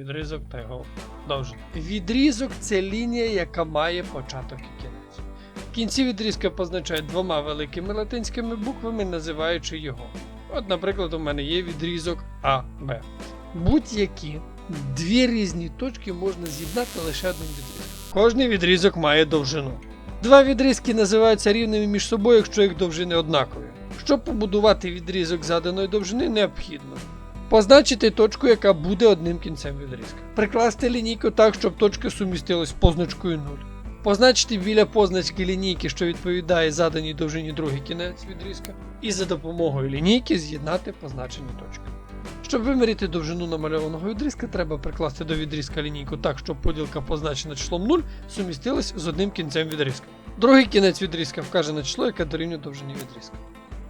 Відрізок та його довжина. Відрізок це лінія, яка має початок і кінець. В кінці відрізка позначають двома великими латинськими буквами, називаючи його. От, наприклад, у мене є відрізок А, Б. Будь-які дві різні точки можна з'єднати лише одним відрізком. Кожний відрізок має довжину. Два відрізки називаються рівними між собою, якщо їх довжини однакові. Щоб побудувати відрізок заданої довжини, необхідно Позначити точку, яка буде одним кінцем відрізка. Прикласти лінійку так, щоб точка сумістилась з позначкою 0. Позначити біля позначки лінійки, що відповідає заданій довжині другий кінець відрізка. І за допомогою лінійки з'єднати позначені точки. Щоб виміряти довжину намальованого відрізка, треба прикласти до відрізка лінійку так, щоб поділка позначена числом 0 сумістилась з одним кінцем відрізка. Другий кінець відрізка вказане число, яке дорівнює довжині відрізка.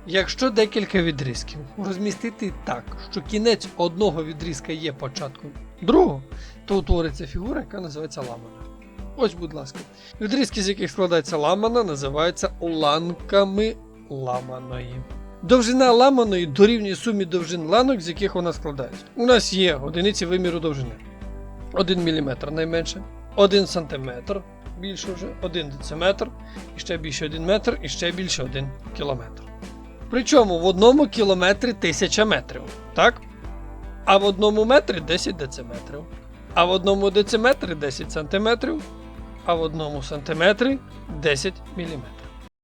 Якщо декілька відрізків розмістити так, що кінець одного відрізка є початком другого, то утвориться фігура, яка називається ламана. Ось, будь ласка. Відрізки, з яких складається ламана, називаються уламками ламаної. Довжина ламаної дорівнює сумі довжин ланок, з яких вона складається. У нас є одиниці виміру довжини. 1 мм найменше, 1 см більше вже, 1 дециметр, і ще більше 1 метр, і ще більше 1 кілометр. Причому в одному кілометрі 1000 метрів, так? А в одному метрі 10 дециметрів. А в одному дециметрі 10 сантиметрів, а в одному сантиметрі 10 міліметрів.